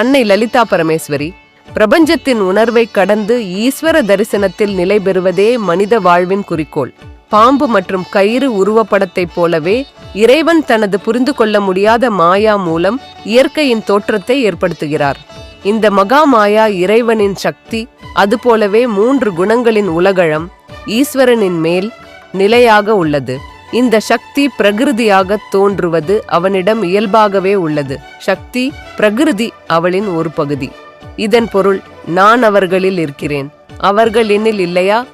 அன்னை லலிதா பரமேஸ்வரி பிரபஞ்சத்தின் உணர்வை கடந்து ஈஸ்வர தரிசனத்தில் நிலை பெறுவதே மனித வாழ்வின் குறிக்கோள். பாம்பு மற்றும் கயிறு உருவப்படத்தைப் போலவே இறைவன் தனது புரிந்து கொள்ள முடியாத மாயா மூலம் இயற்கையின் தோற்றத்தை ஏற்படுத்துகிறார். இந்த மகா மாயா இறைவனின் சக்தி அதுபோலவே மூன்று குணங்களின் உலகழம் ஈஸ்வரனின் மேல் நிலையாக உள்ளது. இந்த சக்தி பிரகிருதியாக தோன்றுவது அவனிடம் இயல்பாகவே உள்ளது. சக்தி பிரகிருதி அவளின் ஒரு பகுதி. இதன் பொருள் நான் அவர்களில் இருக்கிறேன். அவர்கள் என்னில் இல்லையா?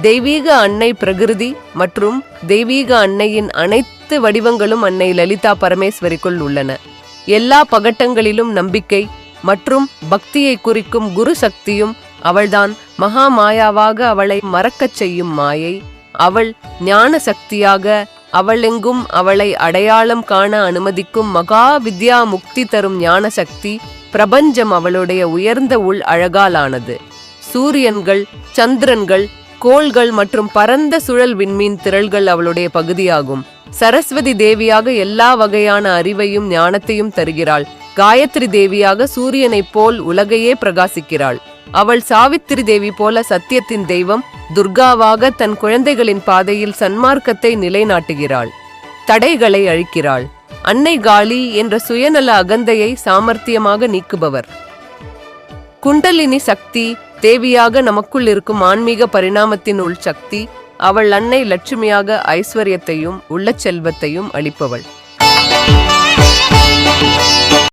தெய்வீக அன்னை பிரகிருதி மற்றும் தெய்வீக அன்னையின் அனைத்து வடிவங்களும் அன்னை லலிதா பரமேஸ்வரிக்குள் உள்ளன. எல்லா பகட்டங்களிலும் நம்பிக்கை மற்றும் பக்தியை குறிக்கும் குரு சக்தியும் அவள்தான். மகா மாயாவாக அவளை மறக்கச் செய்யும் மாயை. அவள் ஞான சக்தியாக அவளெங்கும் அவளை அடையாளம் காண அனுமதிக்கும் மகா வித்யா முக்தி தரும் ஞான சக்தி பிரபஞ்சம் அவளுடைய உயர்ந்த உள் அழகாலானது. சூரியன்கள் சந்திரன்கள் கோள்கள் மற்றும் பரந்த சுழல் விண்மீன் திரள்கள் அவளுடைய பகுதியாகும். சரஸ்வதி தேவியாக எல்லா வகையான அறிவையும் ஞானத்தையும் தருகிறாள். காயத்ரி தேவியாக சூரியனைப் போல் உலகையே பிரகாசிக்கிறாள். அவள் சாவித்திரி தேவி போல சத்தியத்தின் தெய்வம் துர்காவாக தன் குழந்தைகளின் பாதையில் சன்மார்க்கத்தை நிலைநாட்டுகிறாள். தடைகளை அழிக்கிறாள். அன்னை காளி என்ற சுயநல அகந்தையை சாமர்த்தியமாக நீக்குபவர். குண்டலினி சக்தி தேவியாக நமக்குள் இருக்கும் ஆன்மீக பரிணாமத்தின் உள் சக்தி அவள் அன்னை லட்சுமியாக ஐஸ்வர்யத்தையும் உள்ள செல்வத்தையும் அளிப்பவள்.